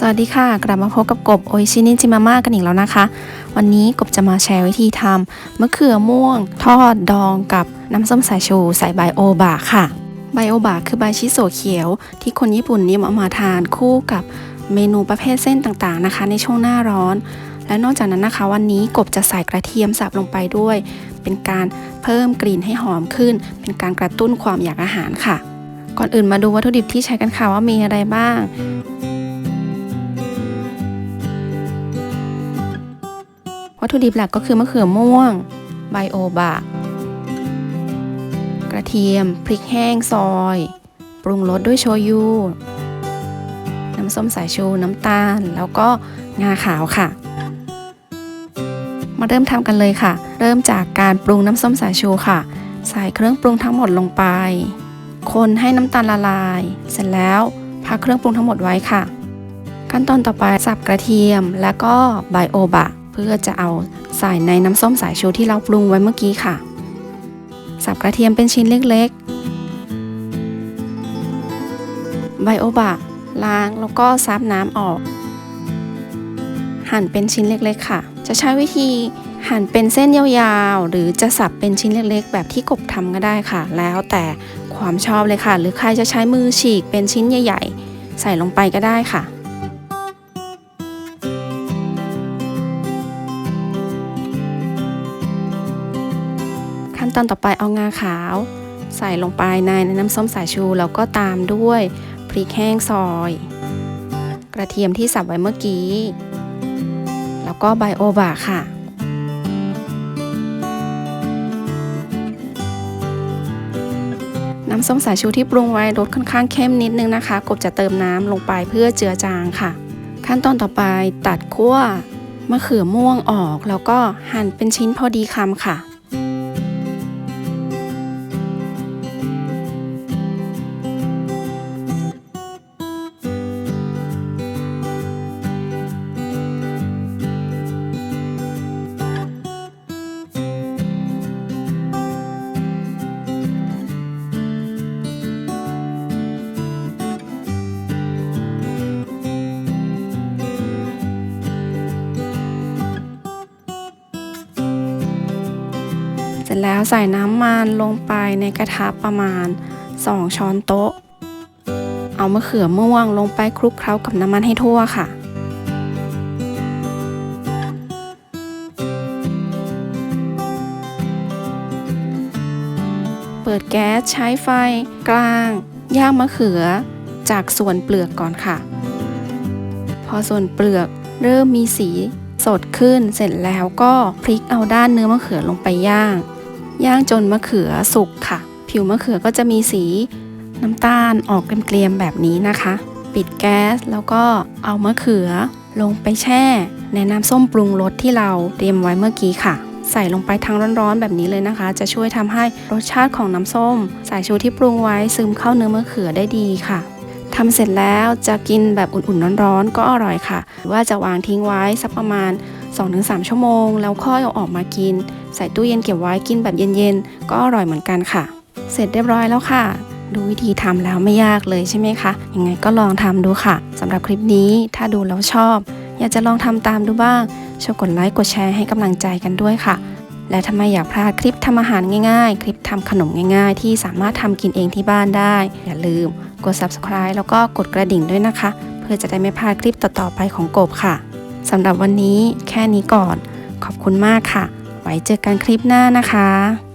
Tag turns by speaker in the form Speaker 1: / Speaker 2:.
Speaker 1: สวัสดีค่ะ กลับมาพบกับกบโอิชินิจิมาม่ากันอีกแล้วนะคะ วันนี้กบจะมาแชร์วิธีทำมะเขือม่วง ทอดดองกับน้ำส้มสายชูใส่ใบโอบะค่ะ ใบโอบะคือใบชิโซเขียว ที่คนญี่ปุ่นนิยมเอามาทานคู่กับเมนูประเภทเส้นต่างๆนะคะ ในช่วงหน้าร้อน และนอกจากนั้นนะคะ วันนี้กบจะใส่กระเทียมสับลงไปด้วย เป็นการเพิ่มกลิ่นให้หอมขึ้น เป็นการกระตุ้นความอยากอาหารค่ะ ก่อนอื่นมาดูวัตถุดิบที่ใช้กันค่ะว่ามีอะไรบ้าง วัตถุดิบหลักก็คือมะเขือม่วงไบโอบะ กระเทียม พริกแห้งซอย ปรุงรสด้วยโชยุ น้ำส้มสายชู น้ำตาล แล้วก็งาขาวค่ะ มาเริ่มทำกันเลยค่ะ เริ่มจากการปรุงน้ำส้มสายชูค่ะ ใส่เครื่องปรุงทั้งหมดลงไป คนให้น้ำตาลละลาย เสร็จแล้วพักเครื่องปรุงทั้งหมดไว้ค่ะ ขั้นตอนต่อไปสับกระเทียมแล้วก็ไบโอบะ พื่อจะเอาใส่ในน้ำส้มสายชูที่เราปรุงไว้เมื่อกี้ค่ะ สับกระเทียมเป็นชิ้นเล็กๆ ไบโอบะล้างแล้วก็ซับน้ำออก หั่นเป็นชิ้นเล็กๆค่ะ จะใช้วิธีหั่นเป็นเส้นยาวๆ หรือจะสับเป็นชิ้นเล็กๆ แบบที่กบทำก็ได้ค่ะ แล้วแต่ความชอบเลยค่ะ หรือใครจะใช้มือฉีกเป็นชิ้นใหญ่ ๆ ใส่ลงไปก็ได้ค่ะ นตอนต่อไปเอางาขาว ใส่ลงไปในน้ำส้มสายชูแล้วก็ตามด้วยพริกแห้งซอย กระเทียมที่สับไว้เมื่อกี้ แล้วก็ใบโอบะค่ะน้ำส้มสายชูที่ปรุงไว้รสค่อนข้างเข้มนิดนึงนะคะ กบจะเติมน้ำลงไปเพื่อเจือจางค่ะ ขั้นตอนต่อไปตัดขั้วมะเขือม่วงออก แล้วก็หั่นเป็นชิ้นพอดีคำค่ะ เสร็จแล้วใส่น้ำมันลงไปในกระทะประมาณ 2 ช้อนโต๊ะ เอามะเขือม่วงลงไปคลุกเคล้ากับน้ำมันให้ทั่วค่ะ เปิดแก๊สใช้ไฟกลาง ย่างมะเขือจากส่วนเปลือกก่อนค่ะ พอส่วนเปลือกเริ่มมีสีสดขึ้นเสร็จแล้วก็พลิกเอาด้านเนื้อมะเขือลงไปย่าง ย่างจนมะเขือสุกค่ะ ผิวมะเขือก็จะมีสีน้ำตาลออกเกรียมๆแบบนี้นะคะ ปิดแก๊สแล้วก็เอามะเขือลงไปแช่ ในน้ำส้มปรุงรสที่เราเตรียมไว้เมื่อกี้ค่ะ ใส่ลงไปทั้งร้อนๆแบบนี้เลยนะคะ จะช่วยทำให้รสชาติของน้ำส้ม สายชูที่ปรุงไว้ซึมเข้าเนื้อมะเขือได้ดีค่ะ ทำเสร็จแล้วจะกินแบบอุ่นๆร้อนๆก็อร่อยค่ะหรือว่าจะวางทิ้งไว้สักประมาณ 2-3 ชั่วโมง แล้วค่อยเอาออกมากิน ใส่ตู้เย็นเก็บไว้กินแบบเย็นๆ ก็อร่อยเหมือนกันค่ะ เสร็จเรียบร้อยแล้วค่ะ ดูวิธีทำแล้วไม่ยากเลยใช่ไหมคะ ยังไงก็ลองทำดูค่ะสำหรับคลิปนี้ถ้าดูแล้วชอบ อยากจะลองทำตามดูบ้างช่วยกดไลค์กดแชร์ให้กำลังใจกันด้วยค่ะ และทำไมอยากพลาดคลิปทำอาหารง่ายๆ คลิปทำขนมง่ายๆ ที่สามารถทำกินเองที่บ้านได้ อย่าลืมกด subscribe แล้วก็กดกระดิ่งด้วยนะคะ เพื่อจะได้ไม่พลาดคลิปต่อๆไปของกบค่ะสำหรับวันนี้แค่นี้ก่อน ขอบคุณมากค่ะ ไว้เจอกันคลิปหน้านะคะ